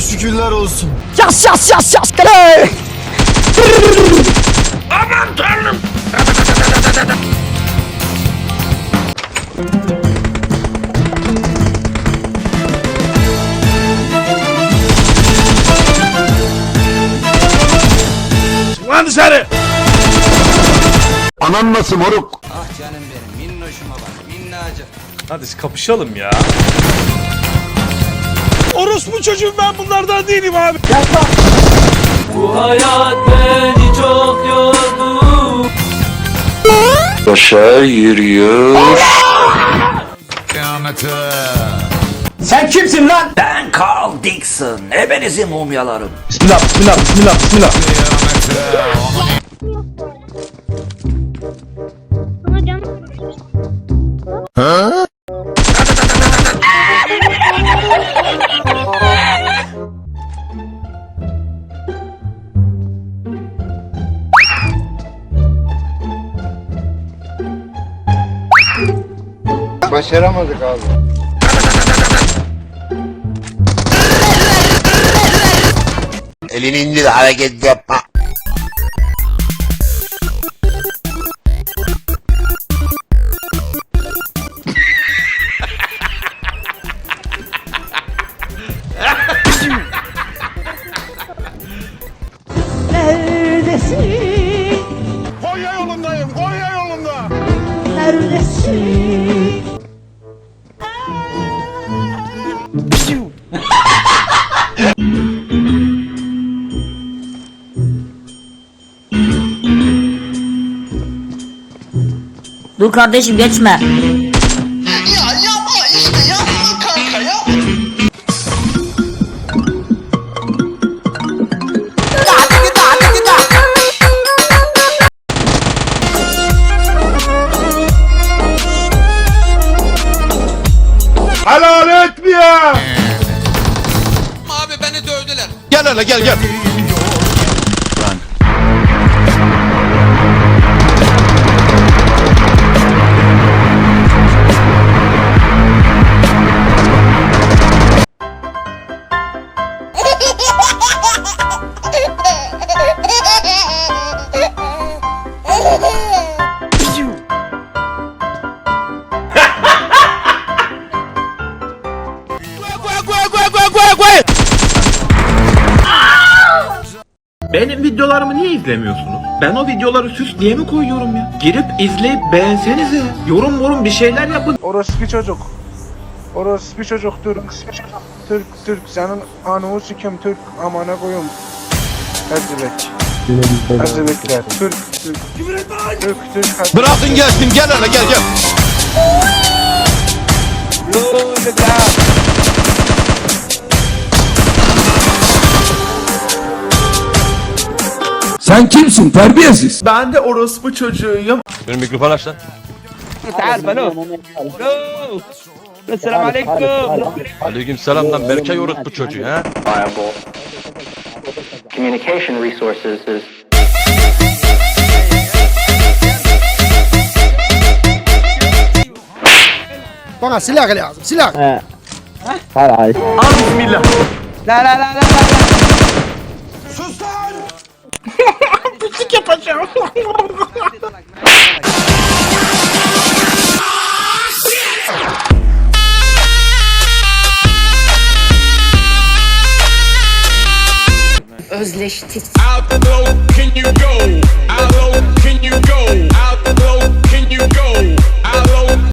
Sana şükürler olsun. Yas yas yas yas kale. Lan dışarı. Anan nasıl moruk? Ah canım benim minnoşuma bak minnacık. Hadi kapışalım ya. Orospu çocuğum ben bunlardan değilim abi. Başa yürüyor. Sen kimsin lan? Ben Carl Dixon. Ebenizin mumyalarım. Bismillah bismillah bismillah bismillah. Başaramadık abi. Elini indir hareket yapma. Neredesin? Konya yolundayım Konya yolunda. Neredesin? Dur kardeşim geçme. Ya yapma işte yapma kanka yapma. Helal etmiyor. Abi beni dövdüler. Gel hele gel gel. Benim videolarımı niye izlemiyorsunuz? Ben o videoları süs diye mi koyuyorum ya? Girip izleyip beğensenize. Yorum yorum bir şeyler yapın. Orospu çocuk. Orospu çocuk Türk. Türk Türk senin anını sikim Türk amana koyum. Erzebek. Erzebekler. Türk Türk. Türk Türk. Türk. Bırakın gelsin gel hele gel gel. Sen kimsin terbiyesiz? Ben de orospu çocuğuyum. Benim mikrofon aç lan. Aleyküm selam lan Berkay orospu çocuğu ha. communication resources is Bana silah lazım silah. Al bismillah. Özleştik. Out the door, can you go? Out the door, can you go? Out the door, can you go? Out